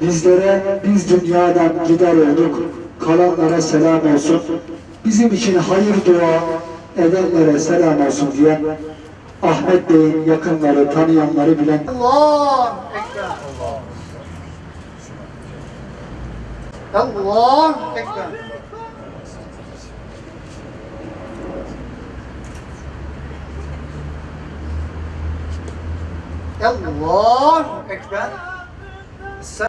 Bizlere biz dünyadan gider olduk, kalanlara selam olsun. Bizim için hayır dua edenlere selam olsun diyen Ahmet Bey'in yakınları, tanıyanları bilen Allah. Allah Ekber. Allah Ekber. Sen...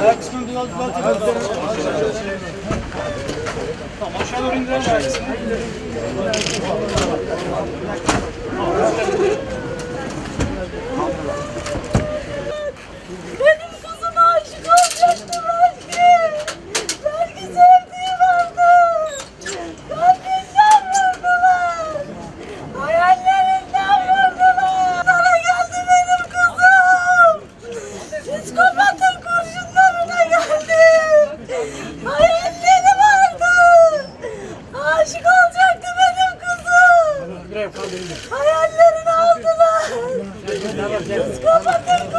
Ayak kısmını biraz düzeltelim. Tamam aşağı doğru indirelim ayak kısmını. Hayallerini aldılar. Kapatın